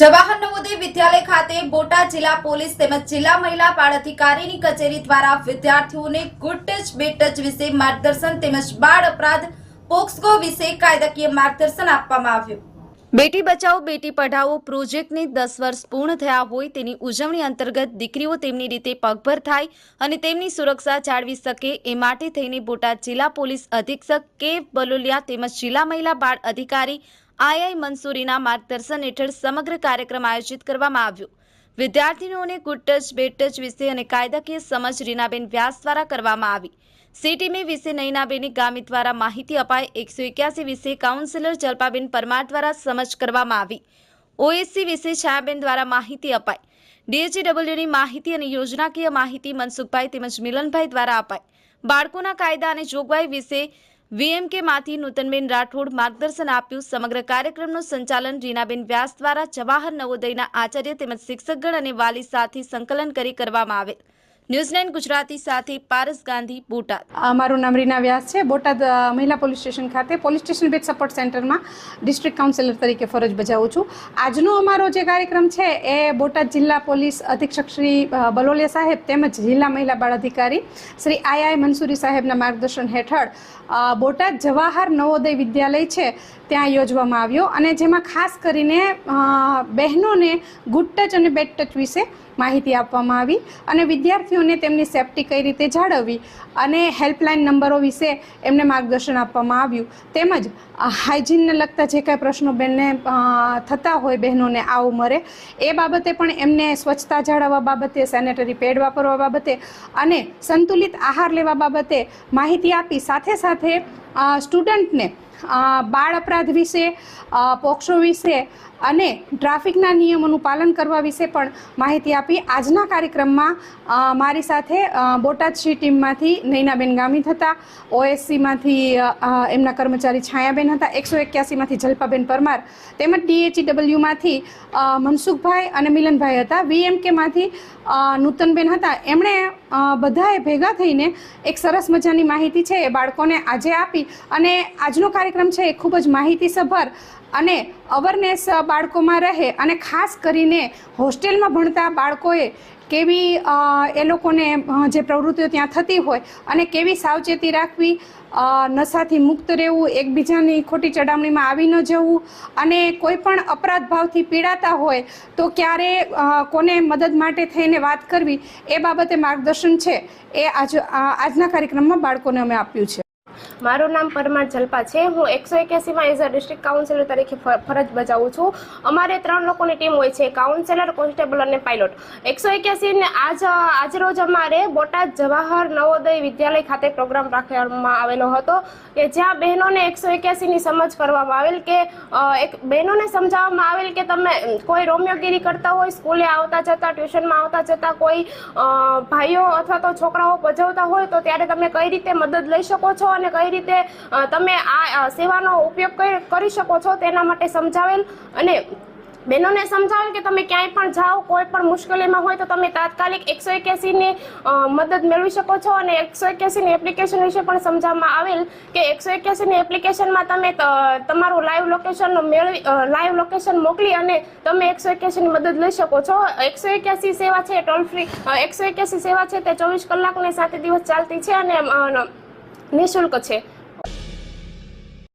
જવાહર નવોદય વિદ્યાલય ખાતે બોટાદ જિલ્લા પોલીસ તેમજ જિલ્લા મહિલા બાળ અધિકારીની કચેરી દ્વારા વિદ્યાર્થીઓને ગુડ ટચ બેડ ટચ વિશે માર્ગદર્શન તેમજ બાળ અપરાધ પોક્સકો વિશે કાયદાકીય માર્ગદર્શન આપવામાં આવ્યું. બેટી બચાવો, બેટી પઢાઓ પ્રોજેક્ટને દસ વર્ષ પૂર્ણ થયા હોય તેની ઉજવણી અંતર્ગત દીકરીઓ તેમની રીતે પગભર થાય અને તેમની સુરક્ષા જાળવી શકે એ માટે થઈને બોટાદ જિલ્લા પોલીસ અધિક્ષક કે બલોલિયા તેમજ જિલ્લા મહિલા બાળ અધિકારી આઈઆઈ મંસૂરીના માર્ગદર્શન હેઠળ સમગ્ર કાર્યક્રમ આયોજિત કરવામાં આવ્યો. વિદ્યાર્થીનીઓને ગુડ ટચ બેડ ટચ વિશે અને કાયદાકીય સમજ રીનાબેન વ્યાસ દ્વારા કરવામાં આવી. સીટીમી વિશે નૈનાબેની ગામી દ્વારા માહિતી અપાઈ. એકસો એક્યાસી વિશે કાઉન્સિલર જલ્પાબેન પરમાર દ્વારા સમજ કરવામાં આવી. ઓએસસી વિશે છાયાબેન દ્વારા માહિતી અપાઈ. ડીએચડબલ્યુની માહિતી અને યોજનાકીય માહિતી મનસુખભાઈ તેમજ મિલનભાઈ દ્વારા અપાઈ. બાળકોના કાયદા અને જોગવાઈ વિશે વીએમકે માંથી નૂતનબેન રાઠોડ માર્ગદર્શન આપ્યું. સમગ્ર કાર્યક્રમનું સંચાલન રીનાબેન વ્યાસ દ્વારા જવાહર નવોદયના આચાર્ય તેમજ શિક્ષકગણ અને વાલી સાથે સંકલન કરી કરવામાં આવેલ. ન્યૂઝીલેન્ડ ગુજરાતી સાથે પારસ ગાંધી, બોટાદ. મારું નામ રીના વ્યાસ છે. બોટાદ મહિલા પોલીસ સ્ટેશન ખાતે પોલીસ સ્ટેશન બેટ સપોર્ટ સેન્ટરમાં ડિસ્ટ્રિક્ટ કાઉન્સિલર તરીકે ફરજ બજાવું છું. આજનો અમારો જે કાર્યક્રમ છે એ બોટાદ જિલ્લા પોલીસ અધિક્ષક શ્રી બલોલિયા સાહેબ તેમજ જિલ્લા મહિલા બાળ અધિકારી શ્રી આઈ આઈ મંસૂરી સાહેબના માર્ગદર્શન હેઠળ બોટાદ જવાહર નવોદય વિદ્યાલય છે. ત્યાં યોજવામાં આવ્યો અને જેમાં ખાસ કરીને બહેનોને ગુડ ટચ અને બેડ ટચ વિશે માહિતી આપવામાં આવી અને વિદ્યાર્થીઓને તેમની સેફટી કઈ રીતે જાળવવી અને હેલ્પલાઇન નંબરો વિશે એમને માર્ગદર્શન આપવામાં આવ્યું. તેમજ હાઇજીનને લગતા જે કાંઈ પ્રશ્નો બેનને થતા હોય બહેનોને આ ઉંમરે, એ બાબતે પણ એમને સ્વચ્છતા જાળવવા બાબતે સેનેટરી પેડ વાપરવા બાબતે અને સંતુલિત આહાર લેવા બાબતે માહિતી આપી. સાથે સાથે સ્ટુડન્ટને બાળ અપરાધ વિશે પોક્સો વિશે અને ટ્રાફિકના નિયમોનું પાલન કરવા વિશે પણ માહિતી આપી. આજના કાર્યક્રમમાં મારી સાથે બોટાદ શી ટીમમાંથી નૈનાબેન ગામિત હતા, ઓએસસીમાંથી એમના કર્મચારી છાયાબેન હતા, એકસો એક્યાસીમાંથી જલ્પાબેન પરમાર, તેમજ ડીએચઈડબલ્યુમાંથી મનસુખભાઈ અને મિલનભાઈ હતા. વીએમકેમાંથી નૂતનબેન હતા. એમણે બધાએ ભેગા થઈને એક સરસ મજાની માહિતી છે એ બાળકોને આજે આપી અને આજનો કાર્યક્રમ છે એ ખૂબ જ માહિતીસભર અને અવેરનેસ બાળકોમાં રહે અને ખાસ કરીને હોસ્ટેલમાં ભણતા બાળકોએ કેવી એ લોકોને જે પ્રવૃત્તિઓ ત્યાં થતી હોય અને કેવી સાવચેતી રાખવી નશાથી મુક્ત રહેવું, એકબીજાની ખોટી ચડામણીમાં આવી ન જવું અને કોઈ પણ અપરાધ ભાવથી પીડાતા હોય તો ક્યારે કોને મદદ માટે થઈને વાત કરવી એ બાબતે માર્ગદર્શન છે એ આજ આજના કાર્યક્રમમાં બાળકોને અમે આપ્યું છે. મારું નામ પરમાર જલપા છે. હું એકસો એક્યાસીમાં એઝ અ ડિસ્ટ્રિક્ટ કાઉન્સિલર તરીકે ફરજ બજાવું છું. અમારે ત્રણ લોકોની ટીમ હોય છે, કાઉન્સિલર, કોન્સ્ટેબલ અને પાયલોટ. એકસો એક્યાસીને આજ આજરોજ અમારે બોટાદ જવાહર નવોદય વિદ્યાલય ખાતે પ્રોગ્રામ રાખવામાં આવેલો હતો કે જ્યાં બહેનોને એકસો એક્યાસીની સમજ કરવામાં આવેલ કે એક બહેનોને સમજાવવામાં આવેલ કે તમે કોઈ રોમિયોગીરી કરતા હોય, સ્કૂલે આવતા જતા, ટ્યુશનમાં આવતા જતા કોઈ ભાઈઓ અથવા તો છોકરાઓ ભજવતા હોય તો ત્યારે તમે કઈ રીતે મદદ લઈ શકો છો અને કઈ રીતે તમે આ સેવાનો ઉપયોગ કરી શકો છો તેના માટે સમજાવેલ. અને બહેનોને સમજાવેલ કે તમે ક્યાંય પણ જાઓ, કોઈ પણ મુશ્કેલીમાં હોય તો તમે તાત્કાલિક એકસો એક્યાસીની મદદ મેળવી શકો છો. અને એકસો એક્યાસીની એપ્લિકેશન વિશે પણ સમજાવવામાં આવેલ કે એકસો એક્યાસીની એપ્લિકેશનમાં તમે તમારું લાઈવ લોકેશન મેળવી લાઈવ લોકેશન મોકલી અને તમે એકસો એક્યાસીની મદદ લઈ શકો છો. એકસો એક્યાસી સેવા છે, ટોલ ફ્રી એકસો એક્યાસી સેવા છે, તે ચોવીસ કલાકને સાત દિવસ ચાલતી છે અને અ, નિઃશુલ્ક છે